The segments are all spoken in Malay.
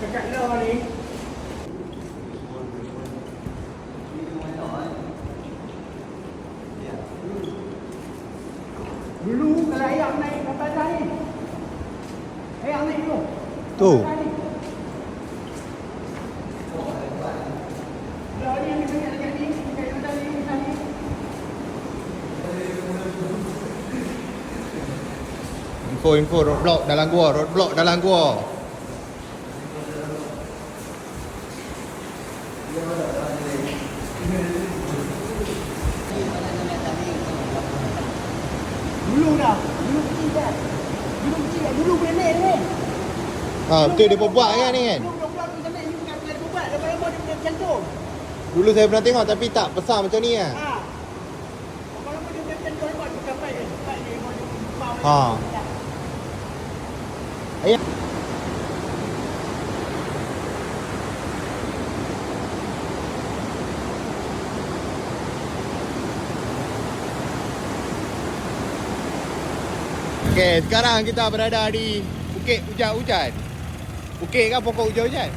ni. Dulu kalau ayam naik kapal tadi. Ayam naik dulu. Tu. Kapal tadi. Kalau ni ni banyak lagi ni, kayu tadi ni tadi. Info info roadblock dalam gua, roadblock dalam gua. Kan. Kan. Ha betul dia buat kan ni kan. Dia. Dulu saya pernah tengok tapi tak besar macam ni ah. Ha. Lepas-lepas dia boleh macam tu. Lepas dia kapal dia. Kapal dia. Lepas dia bau dia. Ha. Ayah. Okey, sekarang kita berada di Bukit Hujan-Hujan. Bukit kan pokok hujan-hujan?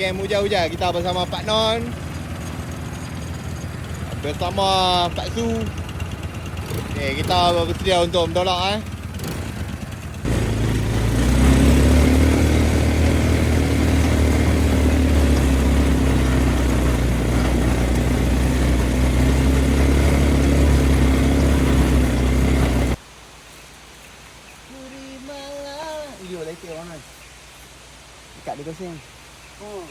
Kem hujan-hujan kita bersama Pak Non. Bersama Pak Su. Okay, kita bersedia untuk mentolak eh video lấy kêu nó này cả đi có xem ừ.